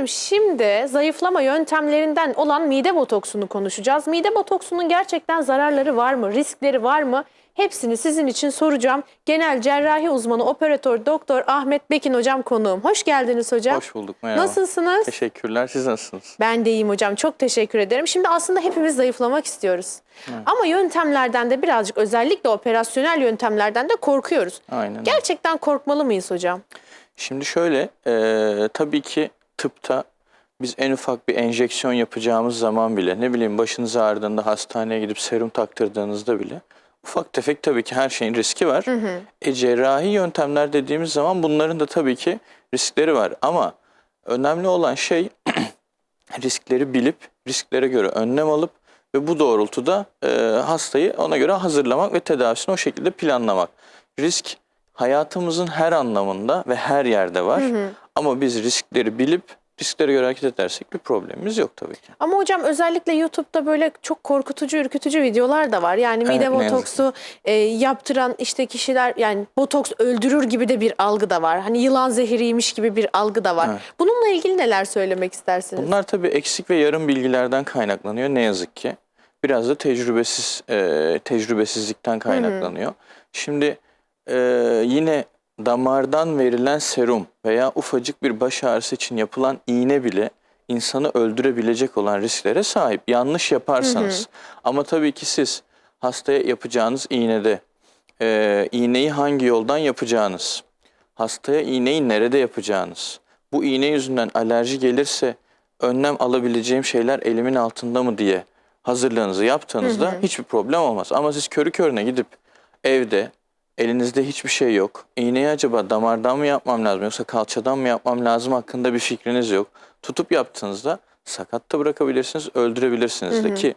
Efendim şimdi zayıflama yöntemlerinden olan mide botoksunu konuşacağız. Mide botoksunun gerçekten zararları var mı, riskleri var mı? Hepsini sizin için soracağım. Genel cerrahi uzmanı operatör doktor Ahmet Bekin hocam konuğum. Hoş geldiniz hocam. Hoş bulduk merhaba. Nasılsınız? Teşekkürler siz nasılsınız? Ben de iyiyim hocam. Çok teşekkür ederim. Şimdi aslında hepimiz zayıflamak istiyoruz. Ama yöntemlerden de birazcık özellikle operasyonel yöntemlerden de korkuyoruz. Aynen. Gerçekten korkmalı mıyız hocam? Şimdi şöyle e, tabii ki tıpta biz en ufak bir enjeksiyon yapacağımız zaman bile ne bileyim başınız ağrıdığında hastaneye gidip serum taktırdığınızda bile ufak tefek tabii ki her şeyin riski var. E, cerrahi yöntemler dediğimiz zaman bunların da tabii ki riskleri var ama önemli olan şey riskleri bilip risklere göre önlem alıp ve bu doğrultuda e, hastayı ona göre hazırlamak ve tedavisini o şekilde planlamak. Risk hayatımızın her anlamında ve her yerde var. Ama biz riskleri bilip risklere göre hareket edersek bir problemimiz yok tabii ki. Ama hocam özellikle YouTube'da böyle çok korkutucu, ürkütücü videolar da var. Yani mide Evet, botoksu e, yaptıran işte kişiler yani botoks öldürür gibi de bir algı da var. Hani yılan zehiriymiş gibi bir algı da var. Evet. Bununla ilgili neler söylemek istersiniz? Bunlar tabii eksik ve yarım bilgilerden kaynaklanıyor ne yazık ki. Biraz da tecrübesiz e, tecrübesizlikten kaynaklanıyor. Şimdi e, yine damardan verilen serum veya ufacık bir baş ağrısı için yapılan iğne bile insanı öldürebilecek olan risklere sahip. Yanlış yaparsanız. Ama tabii ki siz hastaya yapacağınız iğnede e, iğneyi hangi yoldan yapacağınız, hastaya iğneyi nerede yapacağınız, bu iğne yüzünden alerji gelirse önlem alabileceğim şeyler elimin altında mı diye hazırlığınızı yaptığınızda hiçbir problem olmaz. Ama siz körü körüne gidip evde elinizde hiçbir şey yok. İğneyi acaba damardan mı yapmam lazım yoksa kalçadan mı yapmam lazım hakkında bir fikriniz yok. Tutup yaptığınızda sakat da bırakabilirsiniz, öldürebilirsiniz de ki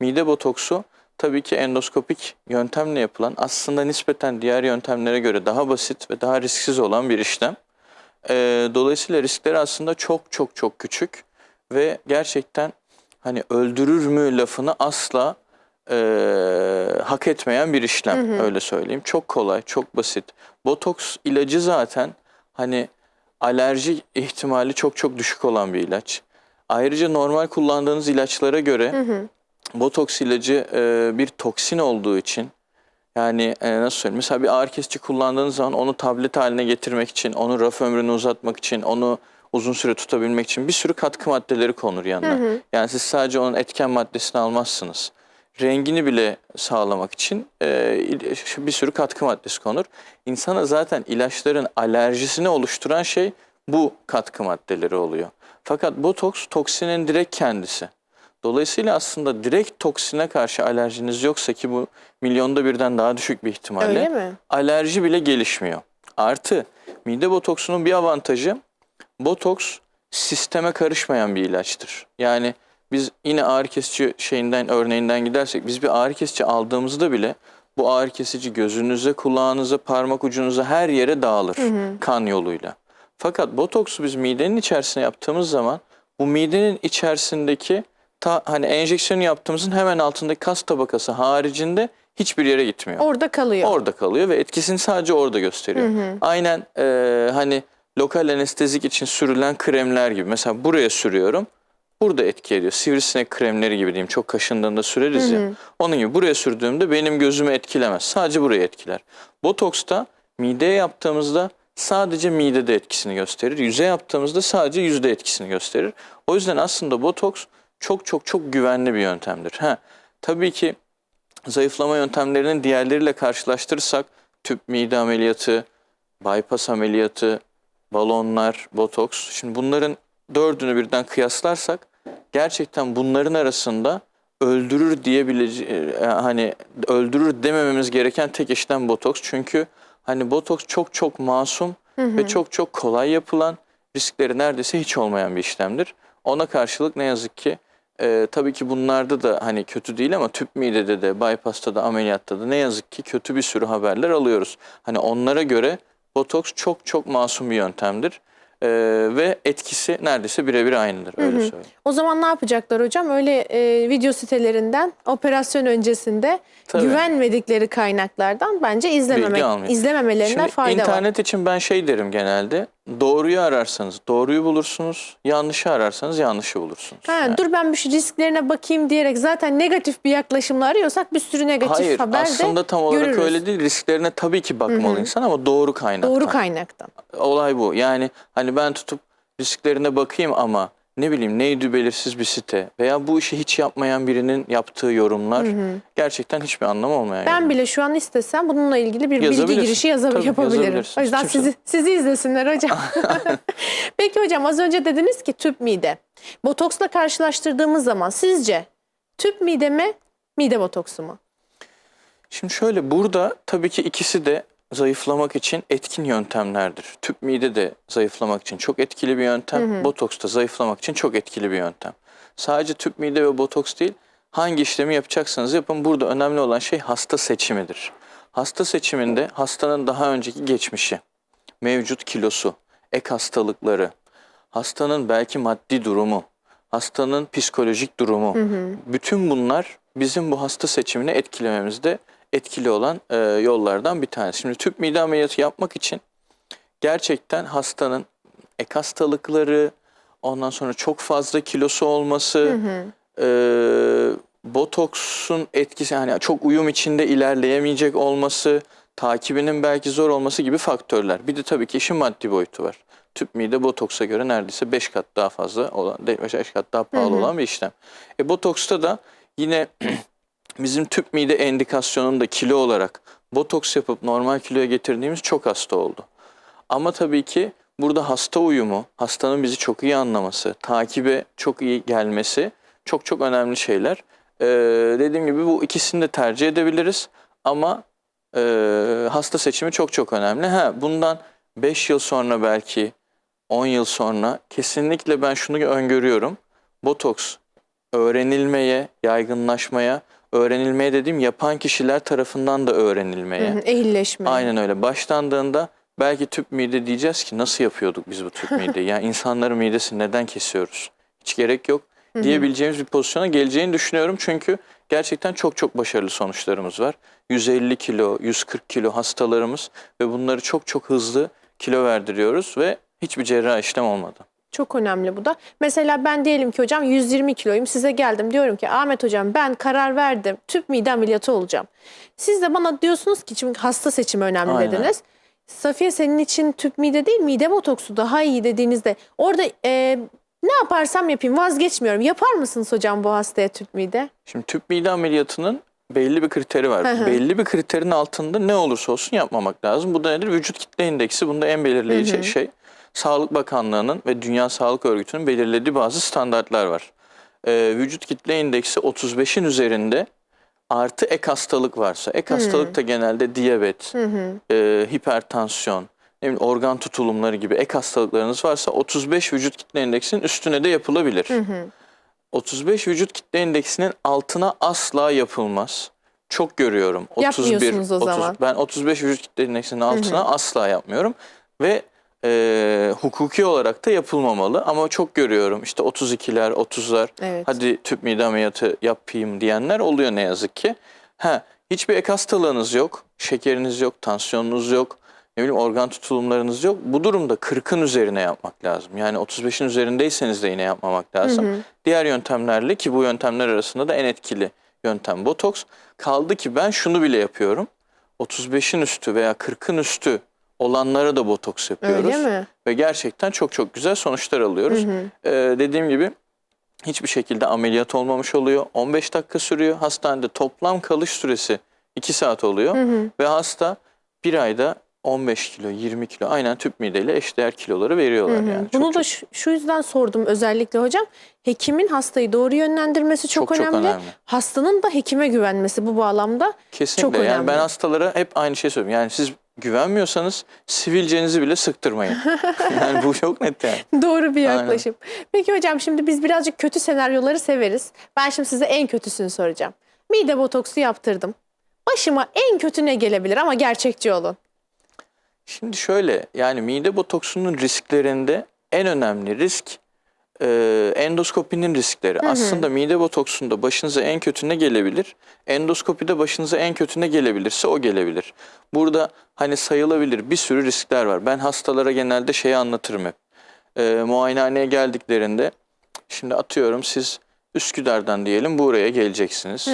mide botoksu tabii ki endoskopik yöntemle yapılan aslında nispeten diğer yöntemlere göre daha basit ve daha risksiz olan bir işlem. Ee, dolayısıyla riskleri aslında çok çok çok küçük ve gerçekten hani öldürür mü lafını asla e, hak etmeyen bir işlem öyle söyleyeyim. Çok kolay, çok basit. Botoks ilacı zaten hani alerji ihtimali çok çok düşük olan bir ilaç. Ayrıca normal kullandığınız ilaçlara göre botoks ilacı e, bir toksin olduğu için yani e, nasıl söyleyeyim mesela bir ağrı kesici kullandığınız zaman onu tablet haline getirmek için, onu raf ömrünü uzatmak için, onu uzun süre tutabilmek için bir sürü katkı maddeleri konur yanına. Yani siz sadece onun etken maddesini almazsınız. Rengini bile sağlamak için e, bir sürü katkı maddesi konur. İnsana zaten ilaçların alerjisini oluşturan şey bu katkı maddeleri oluyor. Fakat botoks toksinin direkt kendisi. Dolayısıyla aslında direkt toksine karşı alerjiniz yoksa ki bu milyonda birden daha düşük bir ihtimalle alerji bile gelişmiyor. Artı mide botoksunun bir avantajı botoks sisteme karışmayan bir ilaçtır. Yani biz yine ağrı kesici şeyinden örneğinden gidersek biz bir ağrı kesici aldığımızda bile bu ağrı kesici gözünüze, kulağınıza, parmak ucunuza her yere dağılır kan yoluyla. Fakat botoksu biz midenin içerisine yaptığımız zaman bu midenin içerisindeki ta hani enjeksiyonu yaptığımızın hemen altındaki kas tabakası haricinde hiçbir yere gitmiyor. Orada kalıyor. Orada kalıyor ve etkisini sadece orada gösteriyor. Aynen e, hani lokal anestezik için sürülen kremler gibi. Mesela buraya sürüyorum. Burada etki ediyor. Sivrisinek kremleri gibi diyeyim. Çok kaşındığında süreriz ya. Onun gibi buraya sürdüğümde benim gözümü etkilemez. Sadece burayı etkiler. Botoksta mideye yaptığımızda sadece midede etkisini gösterir. Yüze yaptığımızda sadece yüzde etkisini gösterir. O yüzden aslında botoks çok çok çok güvenli bir yöntemdir. Ha, tabii ki zayıflama yöntemlerinin diğerleriyle karşılaştırırsak tüp mide ameliyatı, bypass ameliyatı, balonlar, botoks. Şimdi bunların dördünü birden kıyaslarsak gerçekten bunların arasında öldürür diyebileceği hani öldürür demememiz gereken tek işlem botoks. Çünkü hani botoks çok çok masum ve çok çok kolay yapılan riskleri neredeyse hiç olmayan bir işlemdir. Ona karşılık ne yazık ki e, tabii ki bunlarda da hani kötü değil ama tüp midede de, bypass'ta da, ameliyatta da ne yazık ki kötü bir sürü haberler alıyoruz. Hani onlara göre botoks çok çok masum bir yöntemdir. E, ve etkisi neredeyse birebir aynıdır öyle söyleyeyim. O zaman ne yapacaklar hocam? Öyle e, video sitelerinden operasyon öncesinde Tabii. güvenmedikleri kaynaklardan bence izlememek, almayın. izlememelerine Şimdi fayda var. internet için ben şey derim genelde. Doğruyu ararsanız doğruyu bulursunuz, yanlışı ararsanız yanlışı bulursunuz. Ha, Yani- Dur ben bir şu risklerine bakayım diyerek zaten negatif bir yaklaşımla arıyorsak bir sürü negatif Hayır haber aslında de tam olarak görürüz. öyle değil. Risklerine tabii ki bakmalı insan ama doğru kaynaktan. Doğru kaynaktan. Olay bu. Yani hani ben tutup risklerine bakayım ama ne bileyim neydi belirsiz bir site veya bu işi hiç yapmayan birinin yaptığı yorumlar gerçekten hiçbir anlamı olmayan Ben yorumlar. bile şu an istesem bununla ilgili bir bilgi girişi yazab- Tabii, yapabilirim. O yüzden Kimse- sizi, sizi izlesinler hocam. Peki hocam az önce dediniz ki tüp mide. Botoksla karşılaştırdığımız zaman sizce tüp mide mi, mide botoksu mu? Şimdi şöyle burada tabii ki ikisi de zayıflamak için etkin yöntemlerdir. Tüp mide de zayıflamak için çok etkili bir yöntem. Botoks da zayıflamak için çok etkili bir yöntem. Sadece tüp mide ve botoks değil hangi işlemi yapacaksanız yapın burada önemli olan şey hasta seçimidir. Hasta seçiminde hastanın daha önceki geçmişi, mevcut kilosu, ek hastalıkları, hastanın belki maddi durumu, hastanın psikolojik durumu, bütün bunlar bizim bu hasta seçimini etkilememizde etkili olan e, yollardan bir tanesi. Şimdi tüp mide ameliyatı yapmak için gerçekten hastanın ek hastalıkları, ondan sonra çok fazla kilosu olması, e, botoksun etkisi hani çok uyum içinde ilerleyemeyecek olması, takibinin belki zor olması gibi faktörler. Bir de tabii ki işin maddi boyutu var. Tüp mide botoksa göre neredeyse 5 kat daha fazla olan, 5 kat daha pahalı olan bir işlem. E, botoksta da yine bizim tüp mide endikasyonunda kilo olarak botoks yapıp normal kiloya getirdiğimiz çok hasta oldu. Ama tabii ki burada hasta uyumu, hastanın bizi çok iyi anlaması, takibe çok iyi gelmesi çok çok önemli şeyler. Ee, dediğim gibi bu ikisini de tercih edebiliriz ama e, hasta seçimi çok çok önemli. Ha, bundan 5 yıl sonra belki 10 yıl sonra kesinlikle ben şunu öngörüyorum. Botoks öğrenilmeye, yaygınlaşmaya, öğrenilmeye dediğim yapan kişiler tarafından da öğrenilmeye. Hı hı. Aynen öyle. Başlandığında belki tüp mide diyeceğiz ki nasıl yapıyorduk biz bu tüp mideyi? Yani insanların midesini neden kesiyoruz? Hiç gerek yok diyebileceğimiz bir pozisyona geleceğini düşünüyorum. Çünkü gerçekten çok çok başarılı sonuçlarımız var. 150 kilo, 140 kilo hastalarımız ve bunları çok çok hızlı kilo verdiriyoruz ve hiçbir cerrah işlem olmadı. Çok önemli bu da. Mesela ben diyelim ki hocam 120 kiloyum size geldim diyorum ki Ahmet hocam ben karar verdim tüp mide ameliyatı olacağım. Siz de bana diyorsunuz ki çünkü hasta seçimi önemli Aynen. dediniz. Safiye senin için tüp mide değil mide botoksu daha iyi dediğinizde orada e, ne yaparsam yapayım vazgeçmiyorum. Yapar mısınız hocam bu hastaya tüp mide? Şimdi tüp mide ameliyatının belli bir kriteri var. Hı hı. belli bir kriterin altında ne olursa olsun yapmamak lazım. Bu da nedir? Vücut kitle indeksi bunda en belirleyici şey. Sağlık Bakanlığı'nın ve Dünya Sağlık Örgütü'nün belirlediği bazı standartlar var. Ee, vücut kitle indeksi 35'in üzerinde artı ek hastalık varsa. Ek hastalık da genelde diyabet, e, hipertansiyon, ne organ tutulumları gibi ek hastalıklarınız varsa 35 vücut kitle indeksinin üstüne de yapılabilir. 35 vücut kitle indeksinin altına asla yapılmaz. Çok görüyorum. 31, Yapmıyorsunuz o zaman. Ben 35 vücut kitle indeksinin altına asla yapmıyorum. Ve e, hukuki olarak da yapılmamalı. Ama çok görüyorum işte 32'ler, 30'lar Evet. hadi tüp mide ameliyatı yapayım diyenler oluyor ne yazık ki. Ha, hiçbir ek hastalığınız yok, şekeriniz yok, tansiyonunuz yok, ne bileyim organ tutulumlarınız yok. Bu durumda 40'ın üzerine yapmak lazım. Yani 35'in üzerindeyseniz de yine yapmamak lazım. Diğer yöntemlerle ki bu yöntemler arasında da en etkili yöntem botoks. Kaldı ki ben şunu bile yapıyorum. 35'in üstü veya 40'ın üstü olanlara da botoks yapıyoruz. Öyle mi? Ve gerçekten çok çok güzel sonuçlar alıyoruz. Ee, dediğim gibi hiçbir şekilde ameliyat olmamış oluyor. 15 dakika sürüyor. Hastanede toplam kalış süresi 2 saat oluyor. Ve hasta bir ayda 15 kilo, 20 kilo aynen tüp mideyle eşdeğer kiloları veriyorlar yani. Çok, Bunu da şu, şu yüzden sordum özellikle hocam. Hekimin hastayı doğru yönlendirmesi çok, Çok çok önemli. önemli. Hastanın da hekime güvenmesi bu bağlamda Kesinlikle. çok yani önemli. ben hastalara hep aynı şeyi söylüyorum. Yani siz güvenmiyorsanız sivilcenizi bile sıktırmayın. yani bu çok net yani. Doğru bir Aynen. yaklaşım. Peki hocam şimdi biz birazcık kötü senaryoları severiz. Ben şimdi size en kötüsünü soracağım. Mide botoksu yaptırdım. Başıma en kötü ne gelebilir ama gerçekçi olun. Şimdi şöyle yani mide botoksunun risklerinde en önemli risk e, endoskopinin riskleri. Aslında mide botoksunda başınıza en kötü ne gelebilir? Endoskopide başınıza en kötü ne gelebilirse o gelebilir. Burada hani sayılabilir bir sürü riskler var. Ben hastalara genelde şeyi anlatırım hep. E, muayenehaneye geldiklerinde şimdi atıyorum siz Üsküdar'dan diyelim buraya geleceksiniz.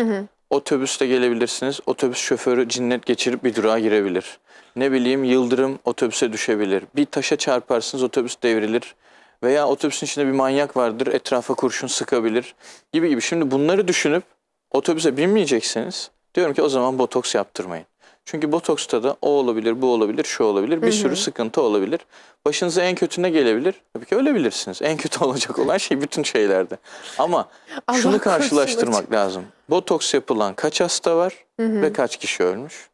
Otobüste gelebilirsiniz. Otobüs şoförü cinnet geçirip bir durağa girebilir. Ne bileyim yıldırım otobüse düşebilir. Bir taşa çarparsınız otobüs devrilir. Veya otobüsün içinde bir manyak vardır etrafa kurşun sıkabilir gibi gibi. Şimdi bunları düşünüp otobüse binmeyeceksiniz. Diyorum ki o zaman botoks yaptırmayın. Çünkü botoksta da o olabilir, bu olabilir, şu olabilir. Bir sürü sıkıntı olabilir. Başınıza en kötü ne gelebilir? Tabii ki ölebilirsiniz. En kötü olacak olan şey bütün şeylerde. Ama Allah şunu karşılaştırmak lazım. Botoks yapılan kaç hasta var ve kaç kişi ölmüş?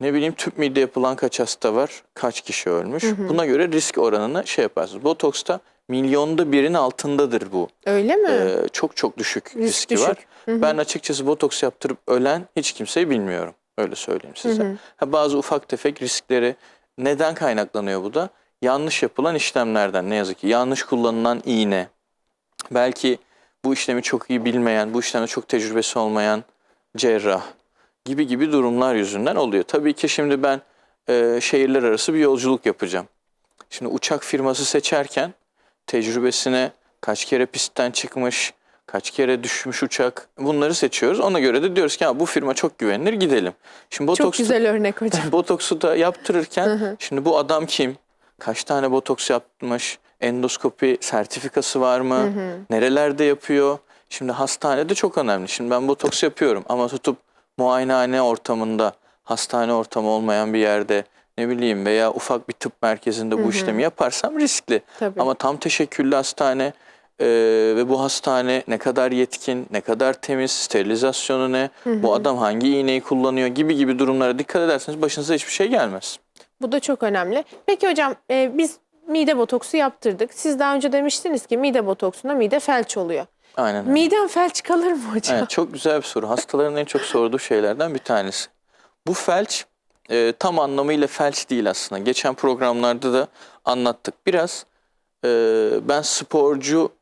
Ne bileyim tüp mide yapılan kaç hasta var, kaç kişi ölmüş? Buna göre risk oranını şey yaparsınız. Botoksta milyonda birin altındadır bu. Öyle mi? Ee, çok çok düşük Risk riski düşük. var. Ben açıkçası botoks yaptırıp ölen hiç kimseyi bilmiyorum. Öyle söyleyeyim size. Ha, bazı ufak tefek riskleri neden kaynaklanıyor bu da? Yanlış yapılan işlemlerden ne yazık ki. Yanlış kullanılan iğne. Belki bu işlemi çok iyi bilmeyen, bu işlemde çok tecrübesi olmayan cerrah gibi gibi durumlar yüzünden oluyor. Tabii ki şimdi ben e, şehirler arası bir yolculuk yapacağım. Şimdi uçak firması seçerken tecrübesine kaç kere pistten çıkmış, kaç kere düşmüş uçak bunları seçiyoruz. Ona göre de diyoruz ki bu firma çok güvenilir gidelim. Şimdi Çok botoks güzel örnek hocam. botoksu da yaptırırken şimdi bu adam kim? Kaç tane botoks yapmış? Endoskopi sertifikası var mı? Nerelerde yapıyor? Şimdi hastanede çok önemli. Şimdi ben botoks yapıyorum ama tutup muayenehane ortamında, hastane ortamı olmayan bir yerde ne bileyim veya ufak bir tıp merkezinde bu işlemi yaparsam riskli. Tabii. Ama tam teşekküllü hastane e, ve bu hastane ne kadar yetkin, ne kadar temiz, sterilizasyonu ne, bu adam hangi iğneyi kullanıyor gibi gibi durumlara dikkat ederseniz başınıza hiçbir şey gelmez. Bu da çok önemli. Peki hocam e, biz mide botoksu yaptırdık. Siz daha önce demiştiniz ki mide botoksunda mide felç oluyor. Aynen öyle. Miden felç kalır mı hocam? Evet, çok güzel bir soru. Hastaların en çok sorduğu şeylerden bir tanesi. Bu felç e, tam anlamıyla felç değil aslında. Geçen programlarda da anlattık. Biraz e, ben sporcu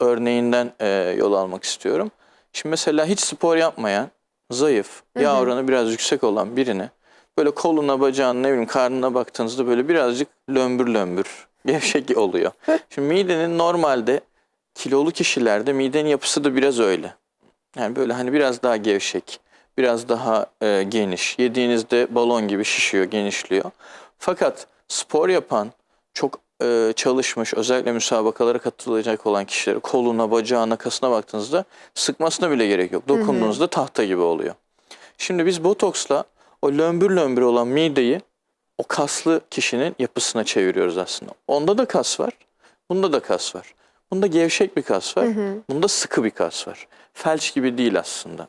örneğinden e, yol almak istiyorum. Şimdi mesela hiç spor yapmayan, zayıf, yağ oranı biraz yüksek olan birini böyle koluna, bacağına, ne bileyim karnına baktığınızda böyle birazcık lömbür lömbür, gevşek oluyor. Şimdi midenin normalde kilolu kişilerde midenin yapısı da biraz öyle. Yani böyle hani biraz daha gevşek, biraz daha e, geniş. Yediğinizde balon gibi şişiyor, genişliyor. Fakat spor yapan, çok e, çalışmış, özellikle müsabakalara katılacak olan kişileri koluna, bacağına, kasına baktığınızda sıkmasına bile gerek yok. Dokunduğunuzda tahta gibi oluyor. Şimdi biz botoksla o lömbür lömbür olan mideyi o kaslı kişinin yapısına çeviriyoruz aslında. Onda da kas var, bunda da kas var. Bunda gevşek bir kas var, bunda sıkı bir kas var. Felç gibi değil aslında.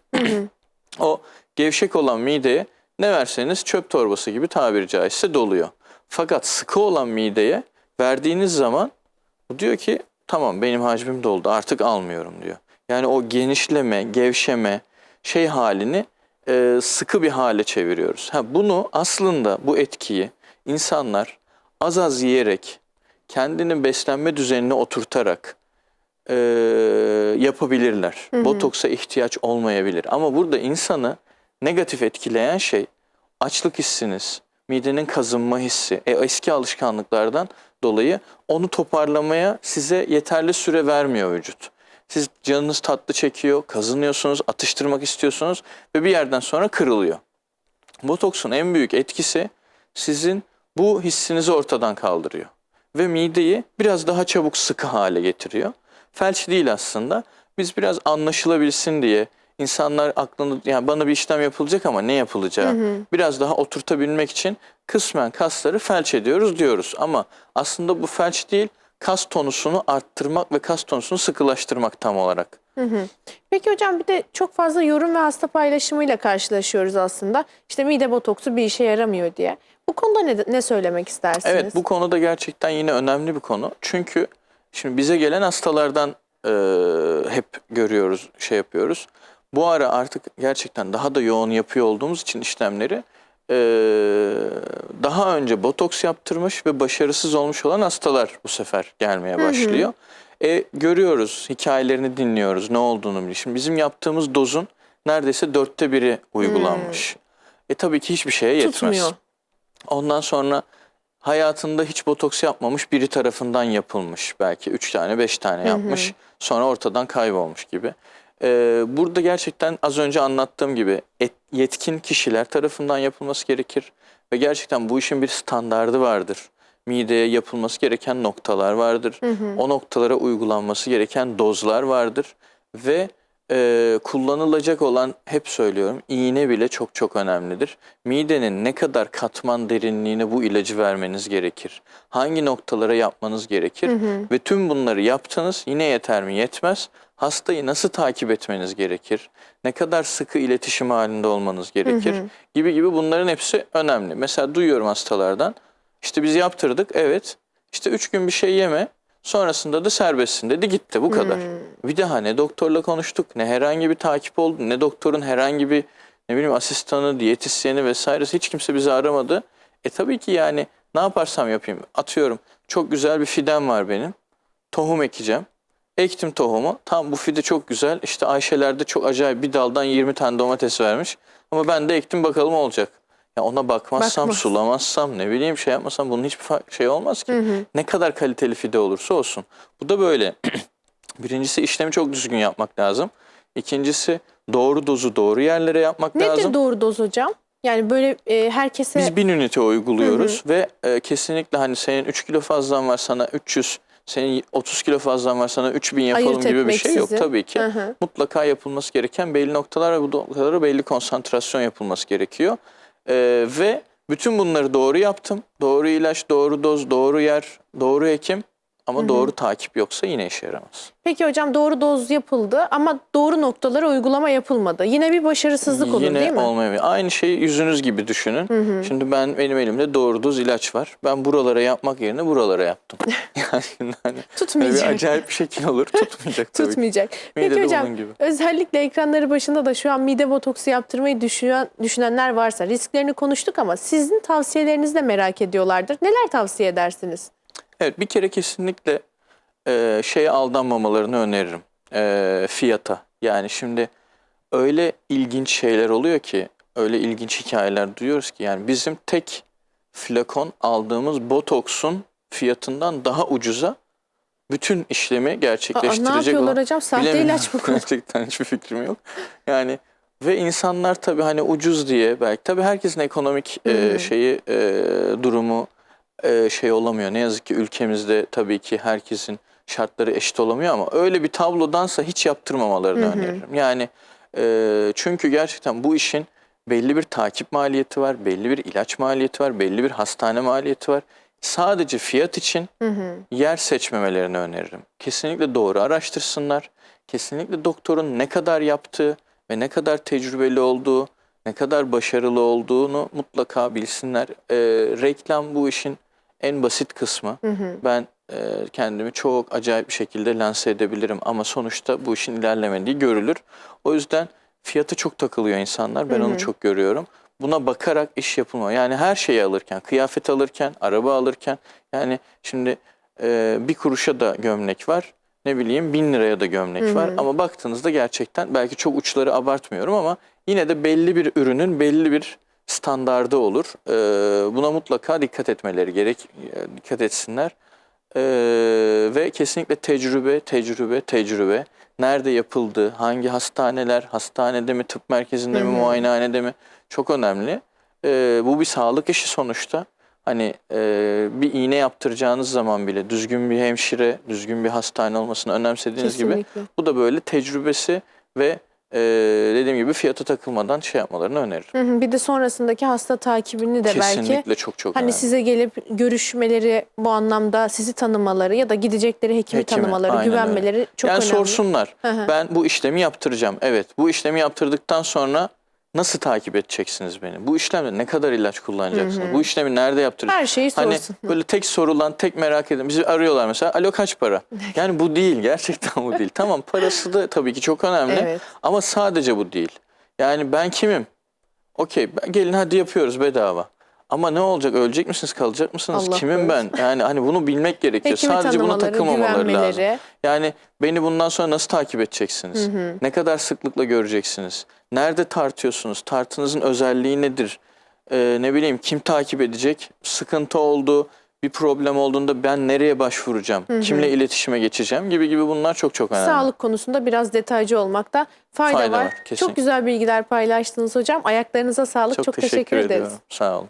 o gevşek olan mideye ne verseniz çöp torbası gibi tabiri caizse doluyor. Fakat sıkı olan mideye verdiğiniz zaman o diyor ki tamam benim hacmim doldu artık almıyorum diyor. Yani o genişleme, gevşeme şey halini e, sıkı bir hale çeviriyoruz. Ha, bunu aslında bu etkiyi insanlar az az yiyerek, kendini beslenme düzenine oturtarak e, yapabilirler. Botoksa ihtiyaç olmayabilir. Ama burada insanı negatif etkileyen şey açlık hissiniz, midenin kazınma hissi, e, eski alışkanlıklardan dolayı onu toparlamaya size yeterli süre vermiyor vücut. Siz canınız tatlı çekiyor, kazınıyorsunuz, atıştırmak istiyorsunuz ve bir yerden sonra kırılıyor. Botoksun en büyük etkisi sizin bu hissinizi ortadan kaldırıyor. Ve mideyi biraz daha çabuk sıkı hale getiriyor. Felç değil aslında. Biz biraz anlaşılabilsin diye insanlar aklında yani bana bir işlem yapılacak ama ne yapılacağı biraz daha oturtabilmek için kısmen kasları felç ediyoruz diyoruz. Ama aslında bu felç değil kas tonusunu arttırmak ve kas tonusunu sıkılaştırmak tam olarak. Peki hocam bir de çok fazla yorum ve hasta paylaşımıyla karşılaşıyoruz aslında. İşte mide botoksu bir işe yaramıyor diye. Bu konuda ne, ne söylemek istersiniz? Evet bu konuda gerçekten yine önemli bir konu. Çünkü şimdi bize gelen hastalardan e, hep görüyoruz, şey yapıyoruz. Bu ara artık gerçekten daha da yoğun yapıyor olduğumuz için işlemleri e, daha önce botoks yaptırmış ve başarısız olmuş olan hastalar bu sefer gelmeye başlıyor. E, görüyoruz, hikayelerini dinliyoruz, ne olduğunu biliyoruz. Şimdi bizim yaptığımız dozun neredeyse dörtte biri uygulanmış. E tabii ki hiçbir şeye yetmez. Tutmuyor. Ondan sonra hayatında hiç botoks yapmamış biri tarafından yapılmış. Belki 3 tane 5 tane yapmış. Sonra ortadan kaybolmuş gibi. Ee, burada gerçekten az önce anlattığım gibi et- yetkin kişiler tarafından yapılması gerekir. Ve gerçekten bu işin bir standardı vardır. Mideye yapılması gereken noktalar vardır. O noktalara uygulanması gereken dozlar vardır. Ve e, kullanılacak olan hep söylüyorum iğne bile çok çok önemlidir. Midenin ne kadar katman derinliğine bu ilacı vermeniz gerekir. Hangi noktalara yapmanız gerekir ve tüm bunları yaptınız yine yeter mi yetmez. Hastayı nasıl takip etmeniz gerekir? Ne kadar sıkı iletişim halinde olmanız gerekir? Gibi gibi bunların hepsi önemli. Mesela duyuyorum hastalardan işte biz yaptırdık evet işte üç gün bir şey yeme sonrasında da serbestsin dedi gitti bu kadar. Bir daha ne doktorla konuştuk ne herhangi bir takip oldu ne doktorun herhangi bir ne bileyim asistanı, diyetisyeni vesairesi hiç kimse bizi aramadı. E tabii ki yani ne yaparsam yapayım atıyorum çok güzel bir fidem var benim tohum ekeceğim. Ektim tohumu. Tam bu fide çok güzel. İşte Ayşe'lerde çok acayip bir daldan 20 tane domates vermiş. Ama ben de ektim bakalım olacak. Ya ona bakmazsam, Bakmaz. sulamazsam, ne bileyim şey yapmasam bunun hiçbir şey olmaz ki. Ne kadar kaliteli fide olursa olsun. Bu da böyle. Birincisi işlemi çok düzgün yapmak lazım. İkincisi doğru dozu doğru yerlere yapmak Nedir lazım. doğru doz hocam? Yani böyle e, herkese Biz 1000 ünite uyguluyoruz ve e, kesinlikle hani senin 3 kilo fazlan var sana 300, senin 30 kilo fazlan var sana 3000 yapalım Ayırt gibi bir şey yok etmeksizin. tabii ki. Hı hı. Mutlaka yapılması gereken belli noktalar ve bu noktalara belli konsantrasyon yapılması gerekiyor. E, ve bütün bunları doğru yaptım. Doğru ilaç, doğru doz, doğru yer, doğru hekim ama doğru takip yoksa yine işe yaramaz. Peki hocam doğru doz yapıldı ama doğru noktalara uygulama yapılmadı. Yine bir başarısızlık olur Yine değil mi? olmayabilir. Aynı şeyi yüzünüz gibi düşünün. Şimdi ben benim elimde doğru doz ilaç var. Ben buralara yapmak yerine buralara yaptım. yani hani böyle bir Tutmayacak. acayip bir şekil olur. Tutmayacak tabii. Tutmayacak. Peki Midede hocam gibi. özellikle ekranları başında da şu an mide botoksu yaptırmayı düşünen, düşünenler varsa risklerini konuştuk ama sizin tavsiyelerinizi de merak ediyorlardır. Neler tavsiye edersiniz? Evet bir kere kesinlikle e, şeye aldanmamalarını öneririm. E, fiyata. Yani şimdi öyle ilginç şeyler oluyor ki, öyle ilginç hikayeler duyuyoruz ki yani bizim tek flakon aldığımız botoksun fiyatından daha ucuza bütün işlemi Aa, gerçekleştirecek ne yapıyorlar olan- hocam? Sahte Bilemiyorum. ilaç mı? Gerçekten hiçbir fikrim yok. Yani ve insanlar tabii hani ucuz diye belki tabii herkesin ekonomik e, Hı. şeyi e, durumu e, şey olamıyor. Ne yazık ki ülkemizde tabii ki herkesin şartları eşit olamıyor ama öyle bir tablodansa hiç yaptırmamalarını Hı hı. öneririm. Yani e, çünkü gerçekten bu işin belli bir takip maliyeti var, belli bir ilaç maliyeti var, belli bir hastane maliyeti var. Sadece fiyat için Hı hı. yer seçmemelerini öneririm. Kesinlikle doğru araştırsınlar. Kesinlikle doktorun ne kadar yaptığı ve ne kadar tecrübeli olduğu, ne kadar başarılı olduğunu mutlaka bilsinler. Ee, reklam bu işin en basit kısmı. Hı hı. Ben e, kendimi çok acayip bir şekilde lanse edebilirim ama sonuçta bu işin ilerlemediği görülür. O yüzden fiyatı çok takılıyor insanlar. Ben Hı hı. onu çok görüyorum. Buna bakarak iş yapılma. Yani her şeyi alırken, kıyafet alırken, araba alırken yani şimdi e, bir kuruşa da gömlek var. Ne bileyim bin liraya da gömlek Hı var. hı. Ama baktığınızda gerçekten belki çok uçları abartmıyorum ama yine de belli bir ürünün belli bir standardı olur. E, buna mutlaka dikkat etmeleri gerek. Dikkat etsinler. E, ve kesinlikle tecrübe, tecrübe, tecrübe. Nerede yapıldı, hangi hastaneler, hastanede mi, tıp merkezinde mi, muayenehanede mi çok önemli. E, bu bir sağlık işi sonuçta. Hani e, bir iğne yaptıracağınız zaman bile düzgün bir hemşire, düzgün bir hastane olmasını önemsediğiniz gibi Kesinlikle. bu da böyle tecrübesi ve e, dediğim gibi fiyata takılmadan şey yapmalarını öneririm. Hı hı. Bir de sonrasındaki hasta takibini de belki Kesinlikle çok çok Hani önemli. size gelip görüşmeleri bu anlamda sizi tanımaları ya da gidecekleri hekimi, Hekimi, tanımaları, aynen öyle. güvenmeleri çok yani önemli. sorsunlar. Hı hı. Ben bu işlemi yaptıracağım. Evet. Bu işlemi yaptırdıktan sonra nasıl takip edeceksiniz beni? Bu işlemde ne kadar ilaç kullanacaksınız? Bu işlemi nerede yaptıracaksınız? Her şeyi Hani sorsun. böyle tek sorulan, tek merak eden. Bizi arıyorlar mesela. Alo kaç para? Yani bu değil. Gerçekten bu değil. Tamam parası da tabii ki çok önemli. Evet. Ama sadece bu değil. Yani ben kimim? Okey gelin hadi yapıyoruz bedava. Ama ne olacak? Ölecek misiniz? Kalacak mısınız? Allah Kimim korusun. ben? Yani hani bunu bilmek gerekiyor. Hekimi Sadece buna takılmamaları lazım. Yani beni bundan sonra nasıl takip edeceksiniz? Ne kadar sıklıkla göreceksiniz? Nerede tartıyorsunuz? Tartınızın özelliği nedir? Ee, ne bileyim kim takip edecek? Sıkıntı oldu, bir problem olduğunda ben nereye başvuracağım? Kimle iletişime geçeceğim? Gibi gibi bunlar çok çok önemli. Sağlık konusunda biraz detaycı olmakta fayda, Fayda var. var, kesinlikle. Çok güzel bilgiler paylaştınız hocam. Ayaklarınıza sağlık. Çok, çok, teşekkür, ederiz. ediyorum. Sağ olun.